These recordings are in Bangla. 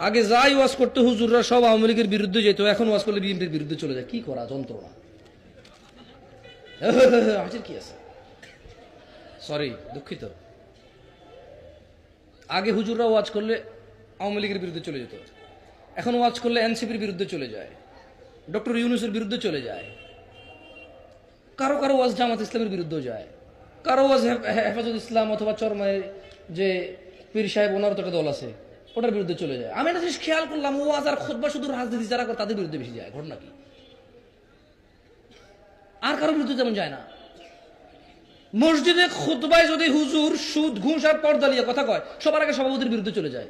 আগে যাই ওয়াজ করতে হুজুররা, সব আওয়ামী লীগের বিরুদ্ধে যেত, এখন ওয়াজ করলে বিএনপির বিরুদ্ধে চলে যায়। কি করা যন্ত্রণা? কি আছে? সরি দুঃখিত। আগে হুজুররা ওয়াজ করলে আওয়ামী লীগের বিরুদ্ধে চলে যেত। এখন ওয়াজ করলে এনসিপির বিরুদ্ধে চলে যায়। ডক্টর ইউনুসের বিরুদ্ধে চলে যায়। কারও কারও ওয়াজ জামাত ইসলামের বিরুদ্ধেও যায়। কারও ওয়াজ হেফাজত ইসলাম অথবা চরমায়ের যে পীর সাহেব ওনার তো একটা দল আছে। ওটার বিরুদ্ধে চলে যায়। আমি একটা জিনিস খেয়াল করলাম, ওয়াজ আর খোদবা শুধু রাজনীতি যারা করে তাদের বিরুদ্ধে বেশি যায়, ঘটনা কি? আর কারোর বিরুদ্ধে তেমন যায় না। মসজিদে খুতবায় যদি হুজুর সুদ, ঘুষ আর পর্দা নিয়ে কথা কয়, সবার আগে সভাপতির বিরুদ্ধে চলে যায়।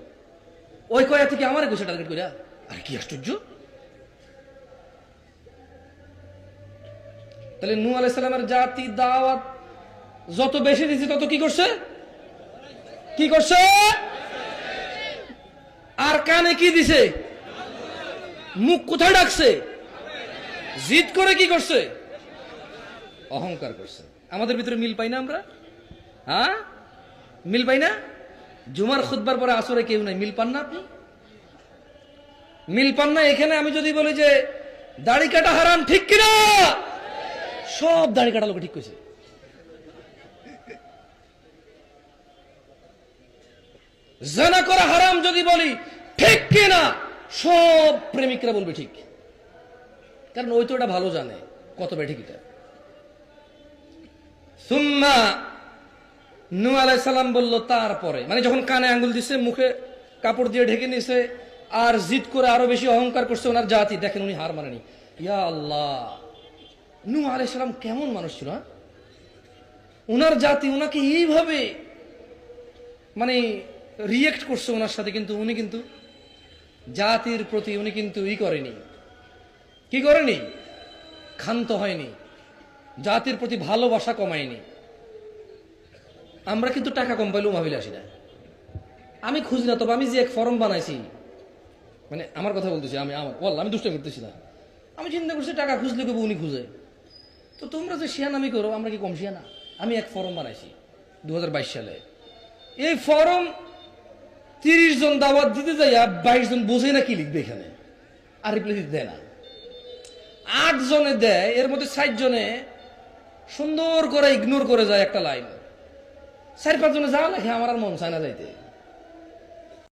ওই কয়া থেকে আমার ঘুষে টার্গেট কইরা? আরে কি আশ্চর্য! তাহলে নূ আলাইসালামের জাতি দাওয়াত, যত বেশি দিচ্ছে তত কি করছে? কি করছে? আর কানে কি দিছে? মুখ কোথায় ডাকছে? জিদ করে কি করছে? অহংকার করছে। আমাদের ভিতরে মিল পাই না আমরা? হ্যাঁ? মিল পাই না? জুমার খুদবার পরে আসরে কেউ নাই। মিল পান না আপনি? মিল পান না? এখানে আমি যদি বলি যে, দাড়ি কাটা হারাম, ঠিক কিনা? সব দাড়ি কাটা লোকে ঠিক কইছে। জানা করা হারাম যদি বলি ঠিক কিনা? সব প্রেমিকরা বলবে ঠিক। কারণ ওই তো ওটা ভালো জানে কত বেঠিক এটা। সুম্মা নু বলল, তারপরে। মানে যখন কানে আঙ্গুল দিছে, মুখে কাপড় দিয়ে ঢেকে নিছে, আর জিদ করে আরও বেশি অহংকার করছে ওনার জাতি, দেখেন উনি হার মানেনি। ইয়া আল্লাহ! নু আলাইসাল্লাম কেমন মানুষ ছিল হ্যাঁ? ওনার জাতি ওনাকে এইভাবে মানে রিয়েক্ট করছে ওনার সাথে, কিন্তু উনি কিন্তু জাতির প্রতি উনি কিন্তু ই করেনি। কি করেনি? ক্ষান্ত হয়নি। জাতির প্রতি ভালোবাসা কমায়নি। আমরা কিন্তু টাকা কম পাইলেও মাহিলে আসি না। আমি খুঁজি না, তবে আমি যে এক ফর্ম বানাইছি মানে আমার কথা বলতেছি আমি, আমার বল আমি দুষ্ট করতেছি না। আমি চিন্তা করছি টাকা খুঁজলে কেবো উনি খুঁজে। তো তোমরা যে শিয়ানামি করো, আমরা কি কম শিয়ানা? আমি এক ফর্ম বানাইছি দু হাজার বাইশ সালে। এই ফর্ম তিরিশ জন দাওয়াত দিতে যাইয়া বাইশ জন বুঝে না কি লিখবে এখানে? আর রিপ্লাই দেয় না। আট জনে দেয়, এর মধ্যে ষাট জনে সুন্দর করে ইগনোর করে যায় একটা লাইন। চার পাঁচ জনে যা লেখে আমার আর মন চায় না যাইতে।